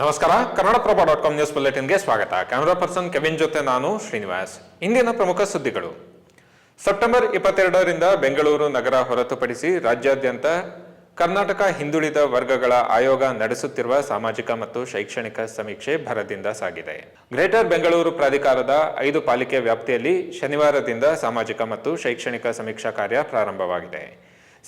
ನಮಸ್ಕಾರ. Kannadaprabha dot com news ಬುಲೆಟಿನ್ಗೆ ಸ್ವಾಗತ. ಕ್ಯಾಮರಾ ಪರ್ಸನ್ ಕೆವಿನ್ ಜೊತೆ ನಾನು ಶ್ರೀನಿವಾಸ್. ಇಂದಿನ ಪ್ರಮುಖ ಸುದ್ದಿಗಳು. ಸೆಪ್ಟೆಂಬರ್ ಇಪ್ಪತ್ತೆರಡರಿಂದ ಬೆಂಗಳೂರು ನಗರ ಹೊರತುಪಡಿಸಿ ರಾಜ್ಯಾದ್ಯಂತ ಕರ್ನಾಟಕ ಹಿಂದುಳಿದ ವರ್ಗಗಳ ಆಯೋಗ ನಡೆಸುತ್ತಿರುವ ಸಾಮಾಜಿಕ ಮತ್ತು ಶೈಕ್ಷಣಿಕ ಸಮೀಕ್ಷೆ ಭರದಿಂದ ಸಾಗಿದೆ. ಗ್ರೇಟರ್ ಬೆಂಗಳೂರು ಪ್ರಾಧಿಕಾರದ ಐದು ಪಾಲಿಕೆ ವ್ಯಾಪ್ತಿಯಲ್ಲಿ ಶನಿವಾರದಿಂದ ಸಾಮಾಜಿಕ ಮತ್ತು ಶೈಕ್ಷಣಿಕ ಸಮೀಕ್ಷಾ ಕಾರ್ಯ ಪ್ರಾರಂಭವಾಗಿದೆ.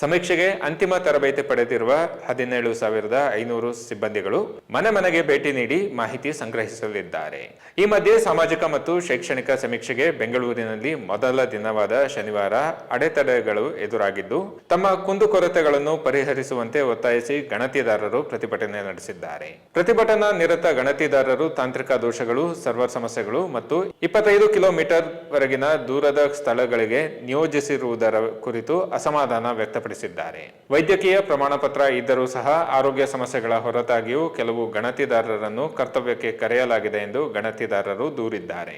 ಸಮೀಕ್ಷೆಗೆ ಅಂತಿಮ ತರಬೇತಿ ಪಡೆದಿರುವ ಹದಿನೇಳು ಸಾವಿರದ ಐನೂರು ಸಿಬ್ಬಂದಿಗಳು ಮನೆ ಮನೆಗೆ ಭೇಟಿ ನೀಡಿ ಮಾಹಿತಿ ಸಂಗ್ರಹಿಸಲಿದ್ದಾರೆ. ಈ ಮಧ್ಯೆ ಸಾಮಾಜಿಕ ಮತ್ತು ಶೈಕ್ಷಣಿಕ ಸಮೀಕ್ಷೆಗೆ ಬೆಂಗಳೂರಿನಲ್ಲಿ ಮೊದಲ ದಿನವಾದ ಶನಿವಾರ ಅಡೆತಡೆಗಳು ಎದುರಾಗಿದ್ದು, ತಮ್ಮ ಕುಂದುಕೊರತೆಗಳನ್ನು ಪರಿಹರಿಸುವಂತೆ ಒತ್ತಾಯಿಸಿ ಗಣತಿದಾರರು ಪ್ರತಿಭಟನೆ ನಡೆಸಿದ್ದಾರೆ. ಪ್ರತಿಭಟನಾ ನಿರತ ಗಣತಿದಾರರು ತಾಂತ್ರಿಕ ದೋಷಗಳು, ಸರ್ವರ್ ಸಮಸ್ಯೆಗಳು ಮತ್ತು ಇಪ್ಪತ್ತೈದು ಕಿಲೋಮೀಟರ್ ವರೆಗಿನ ದೂರದ ಸ್ಥಳಗಳಿಗೆ ನಿಯೋಜಿಸಿರುವುದರ ಕುರಿತು ಅಸಮಾಧಾನ ವ್ಯಕ್ತಪಡಿಸಿದ್ದಾರೆ ವೈದ್ಯಕೀಯ ಪ್ರಮಾಣ ಇದ್ದರೂ ಸಹ ಆರೋಗ್ಯ ಸಮಸ್ಯೆಗಳ ಹೊರತಾಗಿಯೂ ಕೆಲವು ಗಣತಿದಾರರನ್ನು ಕರ್ತವ್ಯಕ್ಕೆ ಕರೆಯಲಾಗಿದೆ ಎಂದು ಗಣತಿದಾರರು ದೂರಿದ್ದಾರೆ.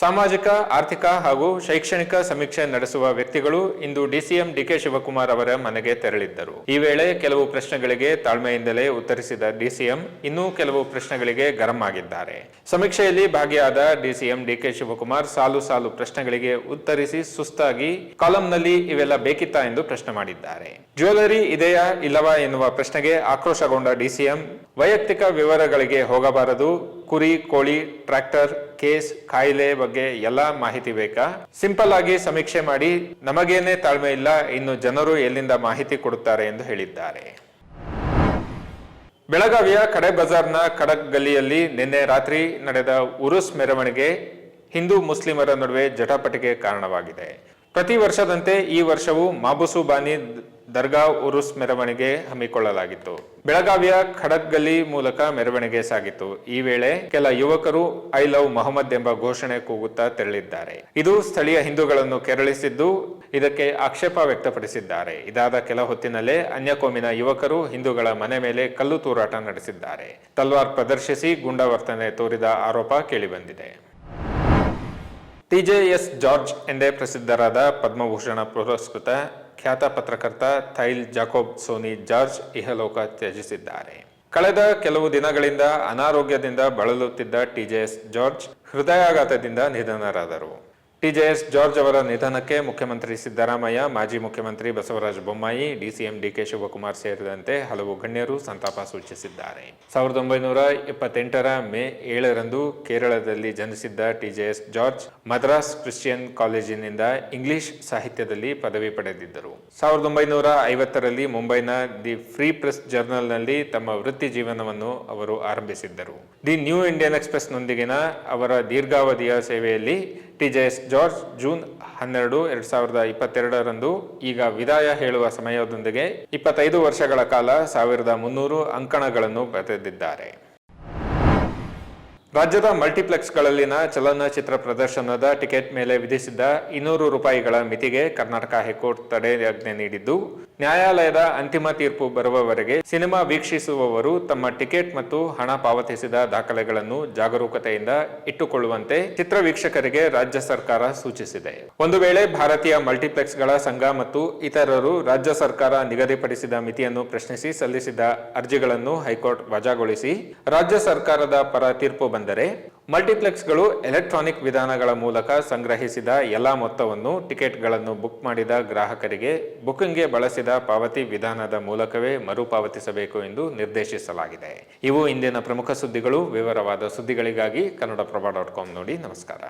ಸಾಮಾಜಿಕ, ಆರ್ಥಿಕ ಹಾಗೂ ಶೈಕ್ಷಣಿಕ ಸಮೀಕ್ಷೆ ನಡೆಸುವ ವ್ಯಕ್ತಿಗಳು ಇಂದು ಡಿಸಿಎಂ ಡಿಕೆ ಶಿವಕುಮಾರ್ ಅವರ ಮನೆಗೆ ತೆರಳಿದ್ದರು. ಈ ವೇಳೆ ಕೆಲವು ಪ್ರಶ್ನೆಗಳಿಗೆ ತಾಳ್ಮೆಯಿಂದಲೇ ಉತ್ತರಿಸಿದ ಡಿಸಿಎಂ ಇನ್ನೂ ಕೆಲವು ಪ್ರಶ್ನೆಗಳಿಗೆ ಗರಂ ಆಗಿದ್ದಾರೆ. ಸಮೀಕ್ಷೆಯಲ್ಲಿ ಭಾಗಿಯಾದ ಡಿಸಿಎಂ ಡಿಕೆ ಶಿವಕುಮಾರ್ ಸಾಲು ಸಾಲು ಪ್ರಶ್ನೆಗಳಿಗೆ ಉತ್ತರಿಸಿ ಸುಸ್ತಾಗಿ ಕಾಲಂನಲ್ಲಿ ಇವೆಲ್ಲ ಬೇಕಿತ್ತಾ ಎಂದು ಪ್ರಶ್ನೆ ಮಾಡಿದ್ದಾರೆ. ಜ್ಯುವೆಲರಿ ಇದೆಯಾ ಇಲ್ಲವಾ ಎನ್ನುವ ಪ್ರಶ್ನೆಗೆ ಆಕ್ರೋಶಗೊಂಡ ಡಿಸಿಎಂ, ವೈಯಕ್ತಿಕ ವಿವರಗಳಿಗೆ ಹೋಗಬಾರದು. ಕುರಿ, ಕೋಳಿ, ಟ್ರ್ಯಾಕ್ಟರ್ ಕೇಸ್ ಕಾಯಿಲೆ ಬಗ್ಗೆ ಎಲ್ಲ ಮಾಹಿತಿ ಬೇಕಾ? ಸಿಂಪಲ್ ಆಗಿ ಸಮೀಕ್ಷೆ ಮಾಡಿ, ನಮಗೇನೆ ತಾಳ್ಮೆ ಇಲ್ಲ, ಇನ್ನು ಜನರು ಎಲ್ಲಿಂದ ಮಾಹಿತಿ ಕೊಡುತ್ತಾರೆ ಎಂದು ಹೇಳಿದ್ದಾರೆ. ಬೆಳಗಾವಿಯ ಕಡೆ ಬಜಾರ್ನ ಕಡಕ್ ಗಲ್ಲಿಯಲ್ಲಿ ನಿನ್ನೆ ರಾತ್ರಿ ನಡೆದ ಉರುಸ್ ಮೆರವಣಿಗೆ ಹಿಂದೂ ಮುಸ್ಲಿಮರ ನಡುವೆ ಜಟಾಪಟಿಗೆ ಕಾರಣವಾಗಿದೆ. ಪ್ರತಿ ವರ್ಷದಂತೆ ಈ ವರ್ಷವೂ ಮಾಬುಸು ಬಾನಿ ದರ್ಗಾ ಉರುಸ್ ಮೆರವಣಿಗೆ ಹಮ್ಮಿಕೊಳ್ಳಲಾಗಿತ್ತು. ಬೆಳಗಾವಿಯ ಖಡಕ್ಗಲಿ ಮೂಲಕ ಮೆರವಣಿಗೆ ಸಾಗಿತ್ತು. ಈ ವೇಳೆ ಕೆಲ ಯುವಕರು, ಐ ಲವ್ ಮೊಹಮ್ಮದ್ ಎಂಬ ಘೋಷಣೆ ಕೂಗುತ್ತಾ ತೆರಳಿದ್ದಾರೆ. ಇದು ಸ್ಥಳೀಯ ಹಿಂದೂಗಳನ್ನು ಕೆರಳಿಸಿದ್ದು, ಇದಕ್ಕೆ ಆಕ್ಷೇಪ ವ್ಯಕ್ತಪಡಿಸಿದ್ದಾರೆ. ಇದಾದ ಕೆಲ ಹೊತ್ತಿನಲ್ಲೇ ಅನ್ಯಕೋಮಿನ ಯುವಕರು ಹಿಂದೂಗಳ ಮನೆ ಮೇಲೆ ಕಲ್ಲು ತೂರಾಟ ನಡೆಸಿದ್ದಾರೆ. ತಲ್ವಾರ್ ಪ್ರದರ್ಶಿಸಿ ಗುಂಡಾವರ್ತನೆ ತೋರಿದ ಆರೋಪ ಕೇಳಿಬಂದಿದೆ. ಟಿಜೆಎಸ್ ಜಾರ್ಜ್ ಎಂದೇ ಪ್ರಸಿದ್ಧರಾದ ಪದ್ಮಭೂಷಣ ಪುರಸ್ಕೃತ ಖ್ಯಾತ ಪತ್ರಕರ್ತ ಥೈಲ್ ಜಾಕೋಬ್ ಸೋನಿ ಜಾರ್ಜ್ ಇಹಲೋಕ ತ್ಯಜಿಸಿದ್ದಾರೆ. ಕಳೆದ ಕೆಲವು ದಿನಗಳಿಂದ ಅನಾರೋಗ್ಯದಿಂದ ಬಳಲುತ್ತಿದ್ದ ಟಿಜೆಎಸ್ ಜಾರ್ಜ್ ಹೃದಯಾಘಾತದಿಂದ ನಿಧನರಾದರು. ಟಿಜೆಎಸ್ ಜಾರ್ಜ್ ಅವರ ನಿಧನಕ್ಕೆ ಮುಖ್ಯಮಂತ್ರಿ ಸಿದ್ದರಾಮಯ್ಯ, ಮಾಜಿ ಮುಖ್ಯಮಂತ್ರಿ ಬಸವರಾಜ ಬೊಮ್ಮಾಯಿ ಡಿಸಿಎಂ ಡಿಕೆ ಶಿವಕುಮಾರ್ ಸೇರಿದಂತೆ ಹಲವು ಗಣ್ಯರು ಸಂತಾಪ ಸೂಚಿಸಿದ್ದಾರೆ. ಸಾವಿರದ ಒಂಬೈನೂರ ಇಪ್ಪತ್ತೆಂಟರ ಮೇ ಏಳರಂದು ಕೇರಳದಲ್ಲಿ ಜನಿಸಿದ್ದ ಟಿಜೆಎಸ್ ಜಾರ್ಜ್ ಮದ್ರಾಸ್ ಕ್ರಿಶ್ಚಿಯನ್ ಕಾಲೇಜಿನಿಂದ ಇಂಗ್ಲಿಷ್ ಸಾಹಿತ್ಯದಲ್ಲಿ ಪದವಿ ಪಡೆದಿದ್ದರು. ಸಾವಿರದ ಒಂಬೈನೂರ ಐವತ್ತರಲ್ಲಿ ಮುಂಬೈನ ದಿ ಫ್ರೀ ಪ್ರೆಸ್ ಜರ್ನಲ್ನಲ್ಲಿ ತಮ್ಮ ವೃತ್ತಿ ಜೀವನವನ್ನು ಅವರು ಆರಂಭಿಸಿದ್ದರು. ದಿ ನ್ಯೂ ಇಂಡಿಯನ್ ಎಕ್ಸ್ಪ್ರೆಸ್ನೊಂದಿಗಿನ ಅವರ ದೀರ್ಘಾವಧಿಯ ಸೇವೆಯಲ್ಲಿ ಟಿಜೆಎಸ್ ಜಾರ್ಜ್, ಜೂನ್ ಹನ್ನೆರಡು, ಎರಡ್ ಸಾವಿರದ ಇಪ್ಪತ್ತೆರಡರಂದು ಈಗ ವಿದಾಯ ಹೇಳುವ ಸಮಯದೊಂದಿಗೆ ಇಪ್ಪತ್ತೈದು ವರ್ಷಗಳ ಕಾಲ ಸಾವಿರದ ಮುನ್ನೂರು ಅಂಕಣಗಳನ್ನು ಬರೆದಿದ್ದಾರೆ. ರಾಜ್ಯದ ಮಲ್ಟಿಪ್ಲೆಕ್ಸ್ಗಳಲ್ಲಿನ ಚಲನಚಿತ್ರ ಪ್ರದರ್ಶನದ ಟಿಕೆಟ್ ಮೇಲೆ ವಿಧಿಸಿದ್ದ ಇನ್ನೂರು ರೂಪಾಯಿಗಳ ಮಿತಿಗೆ ಕರ್ನಾಟಕ ಹೈಕೋರ್ಟ್ ತಡೆಯಾಜ್ಞೆ ನೀಡಿದ್ದು, ನ್ಯಾಯಾಲಯದ ಅಂತಿಮ ತೀರ್ಪು ಬರುವವರೆಗೆ ಸಿನಿಮಾ ವೀಕ್ಷಿಸುವವರು ತಮ್ಮ ಟಿಕೆಟ್ ಮತ್ತು ಹಣ ಪಾವತಿಸಿದ ದಾಖಲೆಗಳನ್ನು ಜಾಗರೂಕತೆಯಿಂದ ಇಟ್ಟುಕೊಳ್ಳುವಂತೆ ಚಿತ್ರ ವೀಕ್ಷಕರಿಗೆ ರಾಜ್ಯ ಸರ್ಕಾರ ಸೂಚಿಸಿದೆ. ಒಂದು ವೇಳೆ ಭಾರತೀಯ ಮಲ್ಟಿಪ್ಲೆಕ್ಸ್ಗಳ ಸಂಘ ಮತ್ತು ಇತರರು ರಾಜ್ಯ ಸರ್ಕಾರ ನಿಗದಿಪಡಿಸಿದ ಮಿತಿಯನ್ನು ಪ್ರಶ್ನಿಸಿ ಸಲ್ಲಿಸಿದ ಅರ್ಜಿಗಳನ್ನು ಹೈಕೋರ್ಟ್ ವಜಾಗೊಳಿಸಿ, ರಾಜ್ಯ ಸರ್ಕಾರದ ಪರ ತೀರ್ಪು ಬಂದರೆ ಮಲ್ಟಿಪ್ಲೆಕ್ಸ್ಗಳು ಎಲೆಕ್ಟ್ರಾನಿಕ್ ವಿಧಾನಗಳ ಮೂಲಕ ಸಂಗ್ರಹಿಸಿದ ಎಲ್ಲಾ ಮೊತ್ತವನ್ನು ಟಿಕೆಟ್ಗಳನ್ನು ಬುಕ್ ಮಾಡಿದ ಗ್ರಾಹಕರಿಗೆ ಬುಕಿಂಗ್ಗೆ ಬಳಸಿದ ಪಾವತಿ ವಿಧಾನದ ಮೂಲಕವೇ ಮರುಪಾವತಿಸಬೇಕು ಎಂದು ನಿರ್ದೇಶಿಸಲಾಗಿದೆ. ಇವು ಇಂದಿನ ಪ್ರಮುಖ ಸುದ್ದಿಗಳು. ವಿವರವಾದ ಸುದ್ದಿಗಳಿಗಾಗಿ ಕನ್ನಡಪ್ರಭ ಡಾಟ್ ಕಾಮ್ ನೋಡಿ ನಮಸ್ಕಾರ.